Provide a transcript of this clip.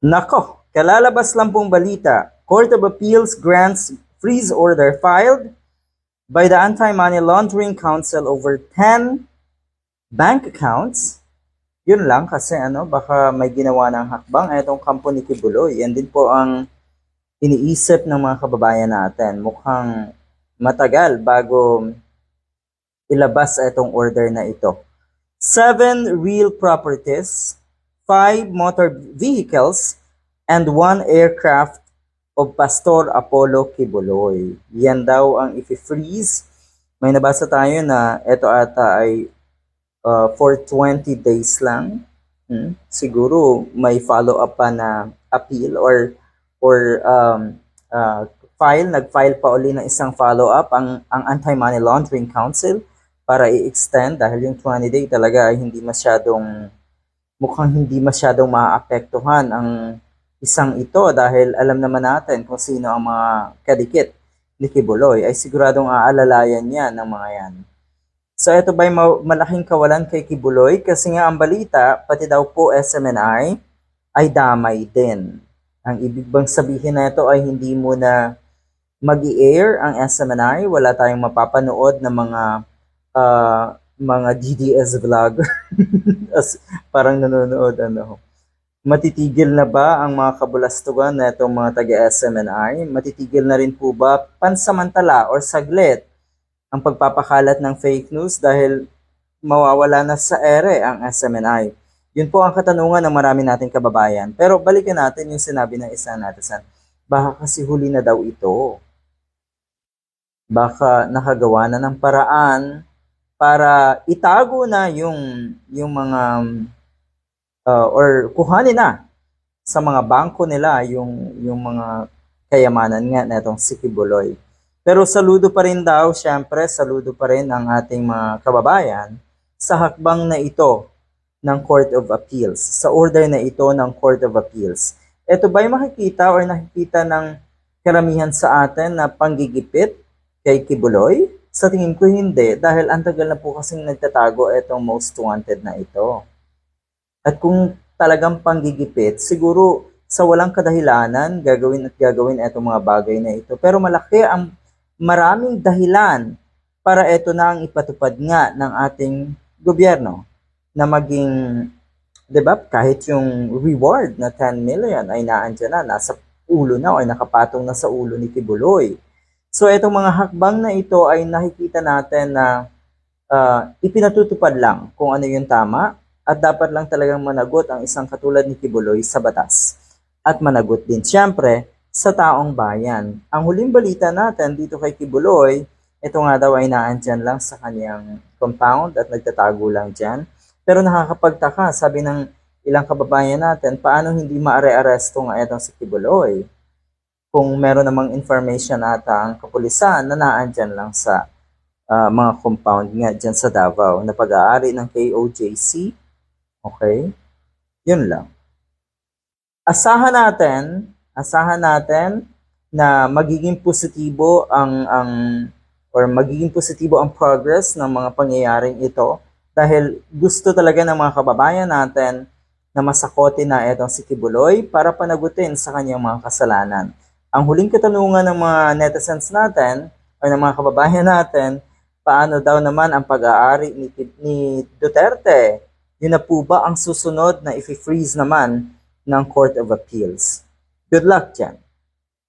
Nako, kalalabas lang pong balita. Court of Appeals grants freeze order filed by the Anti-Money Laundering Council over 10 bank accounts. Yun lang kasi ano, baka may ginawa ng hakbang itong kampo ni Kibuloy. Yan din po ang iniisip ng mga kababayan natin. Mukhang matagal bago ilabas itong order na ito. Seven real properties, five motor vehicles, and one aircraft of Pastor Apollo Kibuloy. Yan daw ang i-freeze. May nabasa tayo na ito ata ay uh, for 20 days lang. Hmm? Siguro may follow-up pa na appeal or or um, uh, file, nag-file pa uli ng isang follow-up ang, ang Anti-Money Laundering Council para i-extend dahil yung 20 day talaga ay hindi masyadong mukhang hindi masyadong maapektuhan ang isang ito dahil alam naman natin kung sino ang mga kadikit ni Kibuloy ay siguradong aalalayan niya ng mga yan. So ito ba'y ma- malaking kawalan kay Kibuloy kasi nga ang balita pati daw po SMNI ay damay din. Ang ibig bang sabihin na ito ay hindi mo na mag air ang SMNI, wala tayong mapapanood ng mga uh, mga DDS vlogger As, parang nanonood ano matitigil na ba ang mga kabulastugan na itong mga taga-SMNI? Matitigil na rin po ba pansamantala or saglit ang pagpapakalat ng fake news dahil mawawala na sa ere ang SMNI? Yun po ang katanungan ng marami nating kababayan. Pero balikan natin yung sinabi ng isa natin. Baka kasi huli na daw ito. Baka nakagawa na ng paraan para itago na yung yung mga uh, or kuhanin na sa mga bangko nila yung yung mga kayamanan nga na itong si Kibuloy. Pero saludo pa rin daw, syempre, saludo pa rin ang ating mga kababayan sa hakbang na ito ng Court of Appeals, sa order na ito ng Court of Appeals. Ito ba'y makikita or nakikita ng karamihan sa atin na panggigipit kay Kibuloy? Sa tingin ko hindi dahil ang tagal na po kasing nagtatago itong most wanted na ito. At kung talagang panggigipit, siguro sa walang kadahilanan, gagawin at gagawin itong mga bagay na ito. Pero malaki ang maraming dahilan para ito na ang ipatupad nga ng ating gobyerno na maging, di ba, kahit yung reward na 10 million ay naandyan na, nasa ulo na o nakapatong na sa ulo ni Kibuloy. So itong mga hakbang na ito ay nakikita natin na uh, ipinatutupad lang kung ano yung tama at dapat lang talagang managot ang isang katulad ni Kibuloy sa batas. At managot din siyempre sa taong bayan. Ang huling balita natin dito kay Kibuloy, ito nga daw ay naandyan lang sa kanyang compound at nagtatago lang dyan. Pero nakakapagtaka, sabi ng ilang kababayan natin, paano hindi maare-aresto nga itong si Kibuloy? Kung meron namang information ata ang kapulisan na naandyan lang sa uh, mga compound nga dyan sa Davao na pag-aari ng KOJC Okay? Yun lang. Asahan natin, asahan natin na magiging positibo ang ang or magiging positibo ang progress ng mga pangyayaring ito dahil gusto talaga ng mga kababayan natin na masakote na itong si Kibuloy para panagutin sa kanyang mga kasalanan. Ang huling katanungan ng mga netizens natin o ng mga kababayan natin, paano daw naman ang pag-aari ni, ni Duterte yun na po ba ang susunod na i-freeze naman ng Court of Appeals? Good luck dyan!